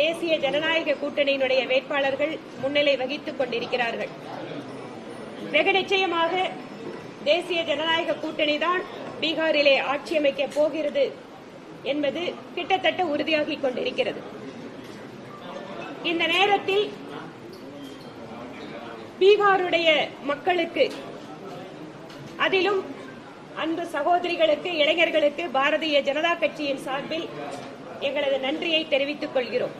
தேசிய ஜனநாயக கூட்டணியினுடைய வேட்பாளர்கள் முன்னிலை வகித்துக் கொண்டிருக்கிறார்கள். வெகு நிச்சயமாக தேசிய ஜனநாயக கூட்டணி தான் பீகாரிலே ஆட்சி அமைக்க போகிறது என்பது கிட்டத்தட்ட உறுதியாகிக் கொண்டிருக்கிறது. இந்த நேரத்தில் பீகாருடைய மக்களுக்கு அதிலும் அன்பு சகோதரிகளுக்கு இளைஞர்களுக்கு பாரதிய ஜனதா கட்சியின் சார்பில் எங்களது நன்றியை தெரிவித்துக் கொள்கிறோம்.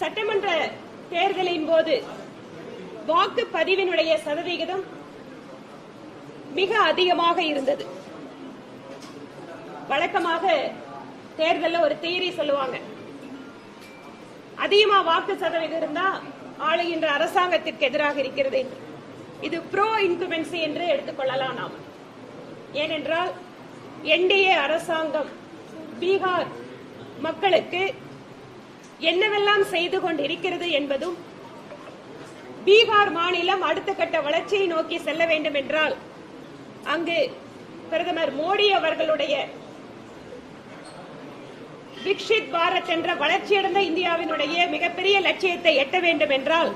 சட்டமன்ற தேர்தலின் போது வாக்குப்பதிவினுடைய சதவிகிதம் மிக அதிகமாக இருந்தது. வழக்கமாக தேர்தலில் ஒரு தியரி சொல்லுவாங்க. அதிகமா வாக்கு சதவீதம் இருந்தா ஆளுகின்ற அரசாங்கத்திற்கு எதிராக இருக்கிறது என்று. இது ப்ரோ இன்குமென்சி என்று எடுத்துக்கொள்ளலாம் நாம். ஏனென்றால் என்டிஏ அரசாங்கம் பீகார் மக்களுக்கு என்னவெல்லாம் செய்து கொண்டிருக்கிறது என்பதும் பீகார் மாநிலம் அடுத்த கட்ட வளர்ச்சியை நோக்கி செல்ல வேண்டும் என்றால் அங்கு பிரதமர் மோடி அவர்களுடைய விக்ஷித் பாரத் என்ற வளர்ச்சியடைந்த இந்தியாவினுடைய மிகப்பெரிய லட்சியத்தை எட்ட வேண்டும் என்றால்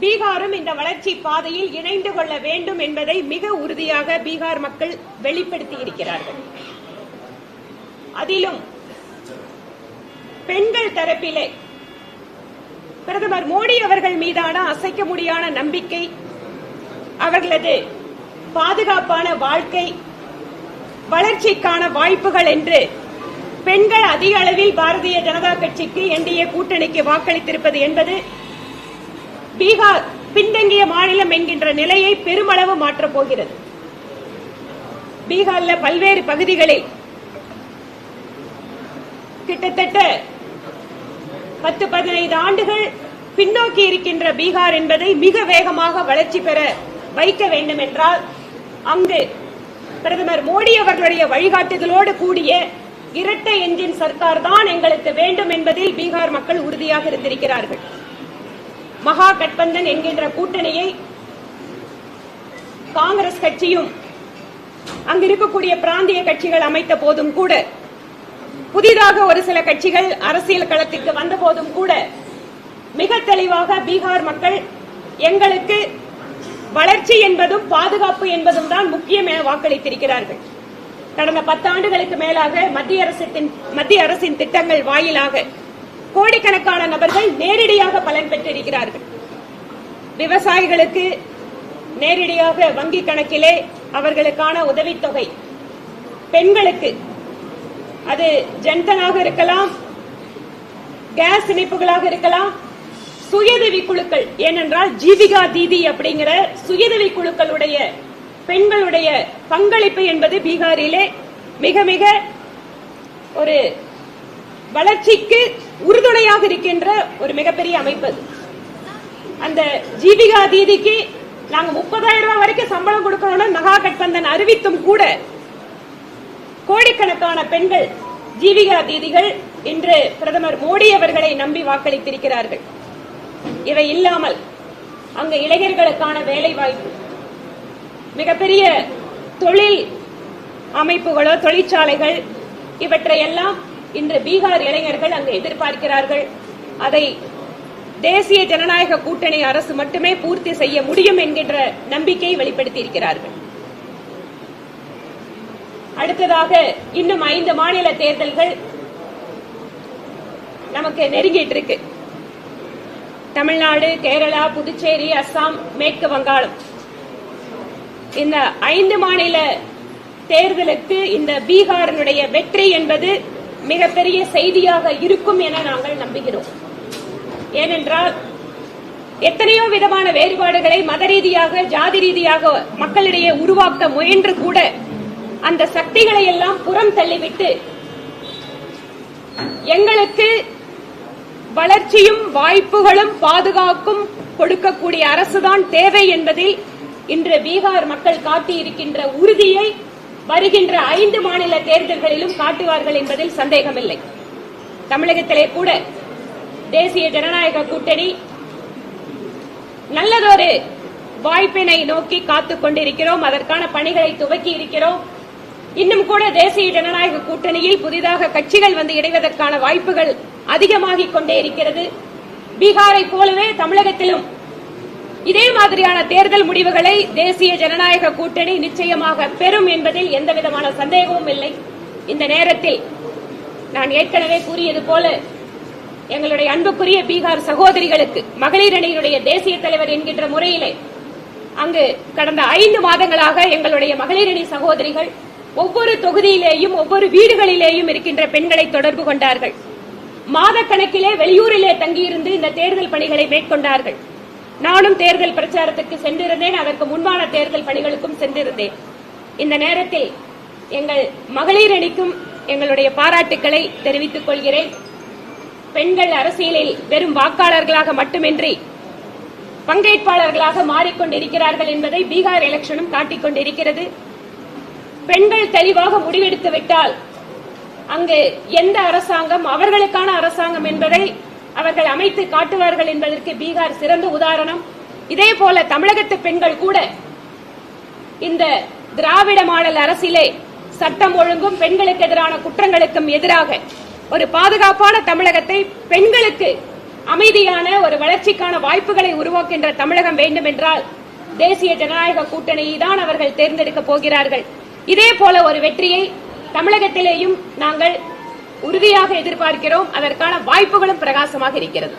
பீகாரும் இந்த வளர்ச்சி பாதையில் இணைந்து கொள்ள வேண்டும் என்பதை மிக உறுதியாக பீகார் மக்கள் வெளிப்படுத்தி இருக்கிறார்கள் அதிலும் பெண்கள் தரப்பிலே பிரதமர் மோடி அவர்கள் மீதான அசைக்க முடியாத நம்பிக்கை அவர்களது பாதுகாப்பான வாழ்க்கை வளர்ச்சிக்கான வாய்ப்புகள் என்று பெண்கள் அதிக அளவில் பாரதிய ஜனதா கட்சிக்கு என்டிஏ கூட்டணிக்கு வாக்களித்திருப்பது என்பது பீகார் பின்தங்கிய மாநிலம் என்கின்ற நிலையை பெருமளவு மாற்றப் போகிறது. பீகார்ல பல்வேறு பகுதிகளில் கிட்டத்தட்ட பத்து பதினைந்து ஆண்டுகள் பின்னோக்கி இருக்கின்ற பீகார் என்பதை மிக வேகமாக வளர்ச்சி பெற வைக்க வேண்டும் என்றால் அங்கு பிரதமர் மோடி அவர்களுடைய வழிகாட்டுதலோடு கூடிய இரட்டை என்ஜின் சர்க்கார் தான் எங்களுக்கு வேண்டும் என்பதில் பீகார் மக்கள் உறுதியாக இருந்திருக்கிறார்கள். மகா கட்பந்தன் என்கின்ற கூட்டணியை காங்கிரஸ் கட்சியும் அங்கு இருக்கக்கூடிய பிராந்திய கட்சிகள் அமைத்த போதும் கூட புதிதாக ஒரு சில கட்சிகள் அரசியல் களத்திற்கு வந்த போதும் கூட மிக தெளிவாக பீகார் மக்கள் எங்களுக்கு வளர்ச்சி என்பதும் பாதுகாப்பு என்பதும் தான் முக்கியம் என வாக்களித்திருக்கிறார்கள். கடந்த பத்தாண்டுகளுக்கு மேலாக மத்திய அரசின் மத்திய அரசின் திட்டங்கள் வாயிலாக கோடிக்கணக்கான நபர்கள் நேரடியாக பலன் பெற்றிருக்கிறார்கள். விவசாயிகளுக்கு நேரடியாக வங்கி கணக்கிலே அவர்களுக்கான உதவித்தொகை பெண்களுக்கு அது ஜன்தனாக இருக்கலாம் கேஸ் இணைப்புகளாக இருக்கலாம் சுயதவி குழுக்கள். ஏனென்றால் ஜீவிகா தீதி அப்படிங்கிற சுயதவி குழுக்களுடைய பெண்களுடைய பங்களிப்பு என்பது பீகாரிலே மிக மிக ஒரு வளர்ச்சிக்கு உறுதுணையாக இருக்கின்ற ஒரு மிகப்பெரிய அமைப்பு. அந்த ஜீவிகா தீதிக்கு நாங்க முப்பதாயிரம் ரூபாய் வரைக்கும் சம்பளம் கொடுக்கணும்னு மகா கட்பந்தன் அறிவித்தும் கூட கோடிக்கணக்கான பெண்கள் ஜீவிகா தீதிகள் இன்று பிரதமர் மோடி அவர்களை நம்பி வாக்களித்திருக்கிறார்கள். இவை இல்லாமல் அங்கு இளைஞர்களுக்கான வேலை வாய்ப்பு மிகப்பெரிய தொழில் அமைப்புகளோ தொழிற்சாலைகள் இவற்றையெல்லாம் இன்று பீகார் இளைஞர்கள் அங்கு எதிர்பார்க்கிறார்கள். அதை தேசிய ஜனநாயக கூட்டணி அரசு மட்டுமே பூர்த்தி செய்ய முடியும் என்கின்ற நம்பிக்கையை வெளிப்படுத்தியிருக்கிறார்கள். அடுத்ததாக இன்னும் ஐந்து மாநில தேர்தல்கள் நமக்கு நெருங்கிட்டு இருக்கு. தமிழ்நாடு கேரளா புதுச்சேரி அஸ்ஸாம் மேற்கு வங்காளம். இந்த ஐந்து மாநில தேர்தலுக்கு இந்த பீகாரினுடைய வெற்றி என்பது மிகப்பெரிய செய்தியாக இருக்கும் என நாங்கள் நம்புகிறோம். ஏனென்றால் எத்தனையோ விதமான வேறுபாடுகளை மத ரீதியாக ஜாதி ரீதியாக மக்களிடையே உருவாக்க முயன்று கூட அந்த சக்திகளை எல்லாம் புறம் தள்ளிவிட்டு எங்களுக்கு வளர்ச்சியும் வாய்ப்புகளும் பாதுகாக்கும் கொடுக்கக்கூடிய அரசுதான் தேவை என்பதில் இன்று பீகார் மக்கள் காட்டியிருக்கின்ற உறுதியை வருகின்ற ஐந்து மாநில தேர்தல்களிலும் காட்டுவார்கள் என்பதில் சந்தேகமில்லை. தமிழகத்திலே கூட தேசிய ஜனநாயக கூட்டணி நல்லதொரு வாய்ப்பினை நோக்கி காத்துக் கொண்டிருக்கிறோம். அதற்கான பணிகளை துவக்கி இருக்கிறோம் இன்னும் கூட தேசிய ஜனநாயக கூட்டணியில் புதிதாக கட்சிகள் வந்து இணைவதற்கான வாய்ப்புகள் அதிகமாகிக் கொண்டே இருக்கிறது. பீகாரை போலவே தமிழகத்திலும் இதே மாதிரியான தேர்தல் முடிவுகளை தேசிய ஜனநாயக கூட்டணி நிச்சயமாக பெறும் என்பதில் எந்தவிதமான சந்தேகமும் இல்லை. இந்த நேரத்தில் நான் ஏற்கனவே கூறியது போல எங்களுடைய அன்புக்குரிய பீகார் சகோதரிகளுக்கு மகளிர் அணியினுடைய தேசிய தலைவர் என்கின்ற முறையிலே அங்கு கடந்த ஐந்து மாதங்களாக எங்களுடைய மகளிரணி அணி சகோதரிகள் ஒவ்வொரு தொகுதியிலேயும் ஒவ்வொரு வீடுகளிலேயும் இருக்கின்ற பெண்களை தொடர்பு கொண்டார்கள். மாதக்கணக்கிலே வெளியூரிலே தங்கியிருந்து இந்த தேர்தல் பணிகளை மேற்கொண்டார்கள். நானும் தேர்தல் பிரச்சாரத்துக்கு சென்றிருந்தேன். அதற்கு முன்பான தேர்தல் பணிகளுக்கும் சென்றிருந்தேன். இந்த நேரத்தில் எங்கள் மகளிர் அணிக்கும் எங்களுடைய பாராட்டுக்களை தெரிவித்துக் கொள்கிறேன். பெண்கள் அரசியலில் வெறும் வாக்காளர்களாக மட்டுமின்றி பங்கேற்பாளர்களாக மாறிக்கொண்டிருக்கிறார்கள் என்பதை பீகார் எலெக்ஷனும் காட்டிக் கொண்டிருக்கிறது பெண்கள் தெளிவாக முடிவெடுத்து விட்டால் அங்கு எந்த அரசாங்கம் அவர்களுக்கான அரசாங்கம் என்பதை அவர்கள் அமைத்து காட்டுவார்கள் என்பதற்கு பீகார் சிறந்த உதாரணம். இதே போல தமிழகத்து பெண்கள் கூட இந்த திராவிட மாடல் அரசிலே சட்டம் ஒழுங்கும் பெண்களுக்கு எதிரான குற்றங்களுக்கும் எதிராக ஒரு பாதுகாப்பான தமிழகத்தை பெண்களுக்கு அமைதியான ஒரு வளர்ச்சிக்கான வாய்ப்புகளை உருவாக்கின்ற தமிழகம் வேண்டும் என்றால் தேசிய ஜனநாயக கூட்டணியை தான் அவர்கள் தேர்ந்தெடுக்க போகிறார்கள். இதே போல ஒரு வெற்றியை தமிழகத்திலேயும் நாங்கள் உறுதியாக எதிர்பார்க்கிறோம். அதற்கான வாய்ப்புகளும் பிரகாசமாக இருக்கிறது?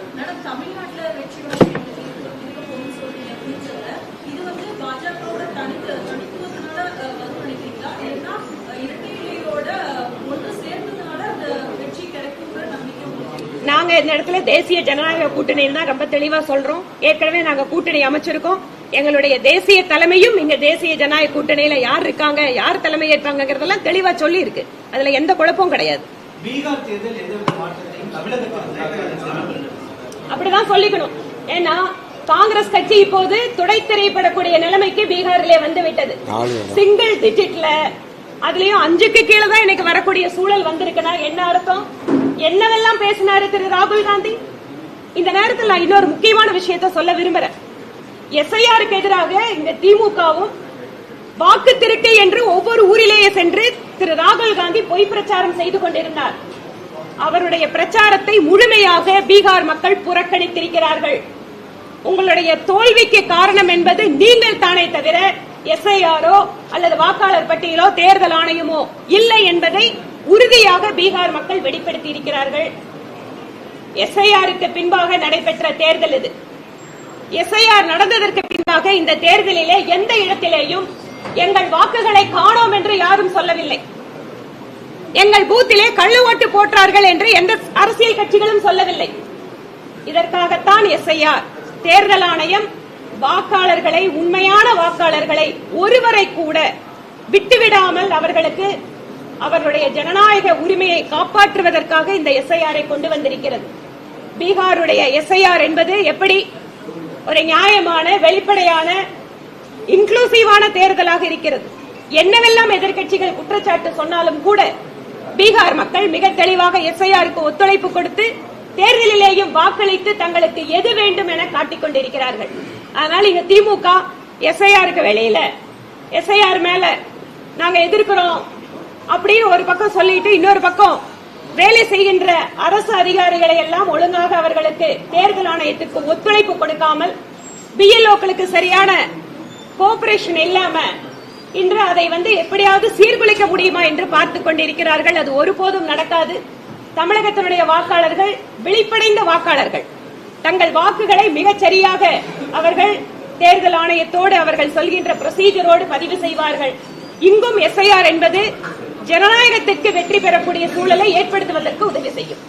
நாங்க இந்த இடத்துல தேசிய ஜனநாயக கூட்டணியில் தான் ரொம்ப தெளிவா சொல்றோம். ஏற்கனவே நாங்க கூட்டணி அமைச்சிருக்கோம். எங்களுடைய தேசிய தலைமையும் இங்க தேசிய ஜனநாயக கூட்டணியில யார் இருக்காங்க யார் தலைமை ஏற்பாங்கிறதெல்லாம் தெளிவா சொல்லி இருக்கு அதுல எந்த குழப்பமும் கிடையாது. அப்படிதான் சொல்லிக்கணும். ஏன்னா காங்கிரஸ் கட்சி இப்போது துடை திரைப்படக்கூடிய நிலைமைக்கு பீகாரிலே வந்து விட்டது. சிங்கிள் டிஜிட்ல அதுலயும் அஞ்சுக்கு கீழே தான் இன்னைக்கு வரக்கூடிய சூழல் வந்திருக்குன்னா என்ன அர்த்தம்? என்னவெல்லாம் பேசினாரு திரு ராகுல் காந்தி? இந்த நேரத்தில் நான் இன்னொரு முக்கியமான விஷயத்தை சொல்ல விரும்புறேன். எஸ்ஐஆருக்கு எதிராக இந்த திமுகவும் வாக்கு திருட்டு என்று ஒவ்வொரு ஊரிலேயே சென்று திரு ராகுல் காந்தி பொய் பிரச்சாரம் செய்து கொண்டிருந்தார். அவருடைய பிரச்சாரத்தை முழுமையாக பீகார் மக்கள் புறக்கணித்திருக்கிறார்கள். உங்களுடைய தோல்விக்கு காரணம் என்பது நீங்கள் தானே தவிர எஸ்ஐஆரோ அல்லது வாக்காளர் பட்டியலோ தேர்தல் ஆணையமோ இல்லை என்பதை உறுதியாக பீகார் மக்கள் வெளிப்படுத்தி இருக்கிறார்கள் எஸ்ஐஆருக்கு பின்பாக நடைபெற்ற தேர்தல் இது. எஸ்ஐஆர் நடந்ததற்கு பின்னாக இந்த தேர்தலிலே எந்த இடத்திலேயும் எங்கள் வாக்குகளை காணோம் என்று யாரும் சொல்லவில்லை. எங்கள் பூத்திலே கள்ளு ஓட்டு போட்டார்கள் என்று எந்த அரசியல் கட்சிகளும் சொல்லவில்லை. இதற்காகத்தான் எஸ்ஐஆர் தேர்தல் ஆணையம் வாக்காளர்களை உண்மையான வாக்காளர்களை ஒருவரை கூட விட்டுவிடாமல் அவர்களுக்கு அவர்களுடைய ஜனநாயக உரிமையை காப்பாற்றுவதற்காக இந்த எஸ்ஐஆரை கொண்டு வந்திருக்கிறது. பீகாருடைய எஸ்ஐஆர் என்பது எப்படி ஒரு நியாயமான வெளிப்படையான இன்க்ளூசிவான தேர்தலாக இருக்கிறது. என்னவெல்லாம் எதிர்க்கட்சிகள் குற்றச்சாட்டு சொன்னாலும் கூட பீகார் மக்கள் மிக தெளிவாக எஸ்ஐஆருக்கு ஒத்துழைப்பு கொடுத்து தேர்தலிலேயும் வாக்களித்து தங்களுக்கு எது வேண்டும் என காட்டிக் கொண்டிருக்கிறார்கள். அதனால் இங்க திமுக எஸ்ஐஆருக்கு வெளியில. எஸ்ஐஆர் மேல நாங்க எதிர்க்கிறோம் அப்படின்னு ஒரு பக்கம் சொல்லிட்டு இன்னொரு பக்கம் வேலை செய்கின்ற அரசு அதிகாரிகளை எல்லாம் ஒழுங்காக அவர்களுக்கு தேர்தல் ஆணையத்துக்கு ஒத்துழைப்பு கொடுக்காமல் பிஎல்ஓக்களுக்கு சரியான கோஆபரேஷன் இல்லாம இன்று அதை வந்து எப்படியாவது சீர்குலைக்க முடியுமா என்று பார்த்துக் கொண்டிருக்கிறார்கள். அது ஒருபோதும் நடக்காது. தமிழகத்தினுடைய வாக்காளர்கள் விழிப்படைந்த வாக்காளர்கள். தங்கள் வாக்குகளை மிகச் சரியாக அவர்கள் தேர்தல் ஆணையத்தோடு அவர்கள் சொல்கின்ற ப்ரொசீஜரோடு பதிவு செய்வார்கள். இங்கும் எஸ்ஐஆர் என்பது ஜனநாயகத்திற்கு வெற்றி பெறக்கூடிய சூழலை ஏற்படுத்துவதற்கு உதவி செய்யும்.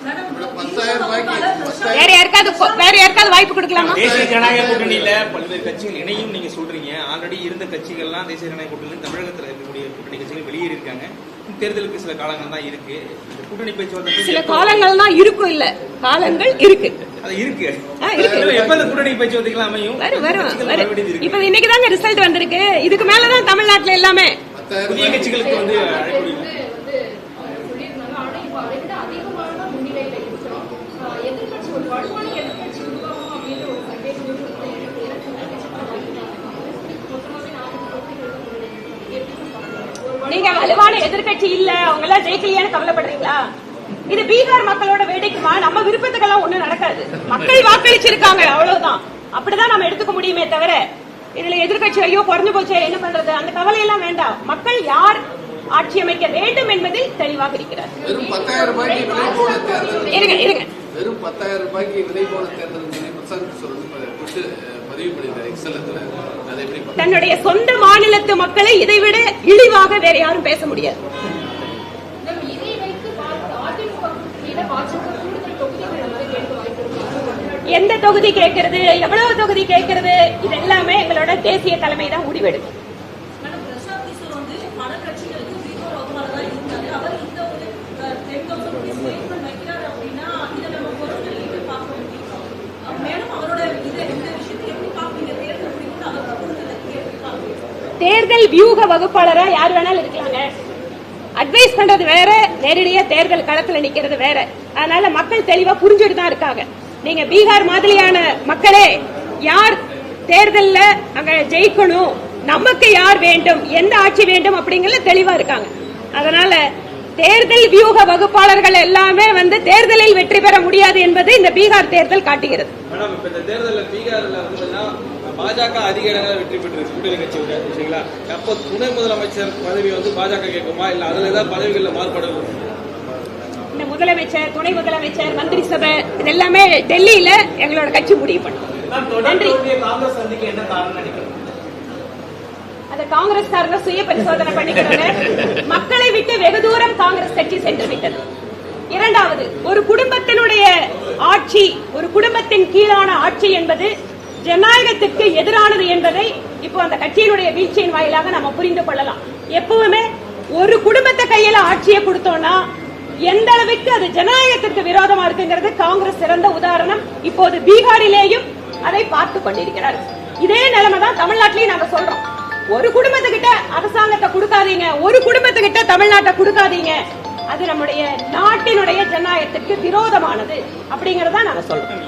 வேற யாருக்காவது வேற யாருக்காவது வாய்ப்பு கொடுக்கலாமா? தேசிய ஜனநாயக கூட்டணியில பல்வேறு கட்சிகள் இணையும் நீங்க சொல்றீங்க. ஆல்ரெடி இருந்த கட்சிகள்லாம் தேசிய ஜனநாயக கூட்டணியில் தமிழகத்தில் இருக்கக்கூடிய கூட்டணி கட்சிகள் வெளியேறி இருக்காங்க தேர்தலுக்கு சில காலங்கள் தான் இருக்கு. கூட்டணி பேச்சுவார்த்தை சில காலங்கள் தான் இருக்கும் இல்ல. காலங்கள் இருக்கு. அது இருக்கு. இப்ப இன்னைக்கு தாங்க ரிசல்ட் வந்திருக்கு. இதுக்கு மேலதான் தமிழ்நாட்டுல எல்லாமே புதிய கட்சிகளுக்கு வந்து நீங்க வலுவான எதிர்க்க எதிர்க்கட்சி இல்ல. அவங்க எல்லாம் ஜெயிக்கலையான்னு கவலைப்படுறீங்களா? இது பீகார் மக்களோட வேடிக்கைமா நம்ம விருப்பத்துக்கெல்லாம் ஒண்ணும் நடக்காது. மக்கள் வாக்களிச்சிருக்காங்க. அவ்வளவுதான். அப்படிதான் நம்ம எடுத்துக்க முடியுமே தவிர இதுல எதிர்க்கட்சி ஐயோ குறைஞ்சு போச்சே என்ன பண்றது? அந்த கவலை எல்லாம் வேண்டாம். மக்கள் யார் ஆட்சி அமைக்க வேண்டும் என்பதில் தெளிவாக இருக்கிறார். இருங்க இருங்க. வெறும் பத்தாயிரம் ரூபாய்க்கு விலை போன தேர்தல்? தன்னுடைய சொந்த மாநிலத்து மக்களை இதைவிட இழிவாக வேற யாரும் பேச முடியாது. இதை வைத்து பார்த்து அதிமுக கூட்டணியில பாஜக கூடுதல் தொகுதிகள் வந்து கேட்க வாய்ப்பு இருக்கு எந்த தொகுதி கேட்கறது எவ்வளவு தொகுதி கேட்கறது இது எல்லாமே எங்களோட தேசிய தலைமை தான் முடிவெடுக்கும் தேர்தல் வியூக வகுப்பாளரா யார் வேணாலும் இருக்கலாங்க அட்வைஸ் பண்றது வேற நேரடியா தேர்தல் களத்துல நிக்கிறது வேற. அதனால மக்கள் தெளிவா புரிஞ்சுட்டு தான் இருக்காங்க. நீங்க பீகார் மாதிரியான மக்களே யார் தேர்தல்ல அங்க ஜெயிக்கணும்? நமக்கு யார் வேண்டும்? எந்த ஆட்சி வேண்டும்? அப்படிங்கறது தெளிவா இருக்காங்க. அதனால தேர்தல் வியூக வகுப்பாளர்கள் எல்லாமே வந்து தேர்தலில் வெற்றி பெற முடியாது என்பது இந்த பீகார் தேர்தல் காட்டுகிறது. பாஜக அதிக இடங்களில் வெற்றி பெற்றிருக்கு. கூட்டணி கட்சியோட சரிங்களா? அப்போ துணை முதலமைச்சர் பதவி வந்து பாஜக கேட்குமா? இல்ல அதுல ஏதாவது பதவிகளில் மாறுபாடு முதலமைச்சர் துணை முதலமைச்சர் மந்திரி சபை இது எல்லாமே டெல்லியில எங்களோட கட்சி முடிவு பண்ணும். நன்றி. தோல்வியை காங்கிரஸ் அத காங்கிரஸ்காரங்க சுய பரிசோதனை பண்ணிக்கிறாங்க. மக்களை விட்டு வெகு தூரம் காங்கிரஸ் கட்சி சென்று விட்டது. இரண்டாவது ஒரு குடும்பத்தினுடைய ஆட்சி ஒரு குடும்பத்தின் கீழான ஆட்சி என்பது ஜனநாயகத்திற்கு எதிரானது என்பதை இப்போ அந்த கட்சியினுடைய வீழ்ச்சியின் வாயிலாக நம்ம புரிந்து கொள்ளலாம். எப்பவுமே ஒரு குடும்பத்தை கையில ஆட்சியை கொடுத்தோம்னா எந்த அளவுக்கு அது ஜனநாயகத்திற்கு விரோதமா இருக்குங்கிறது காங்கிரஸ் சிறந்த உதாரணம். இப்போது பீகாரிலேயும் அதை பார்த்து கொண்டிருக்கிறார். இதே நிலைமை தான் தமிழ்நாட்டிலையும் நாங்க சொல்றோம். ஒரு குடும்பத்துக்கிட்ட அரசாங்கத்தை கொடுக்காதீங்க. ஒரு குடும்பத்துக்கிட்ட தமிழ்நாட்டை கொடுக்காதீங்க. அது நம்முடைய நாட்டினுடைய ஜனநாயகத்திற்கு விரோதமானது அப்படிங்கறத நாங்க சொல்றோம்.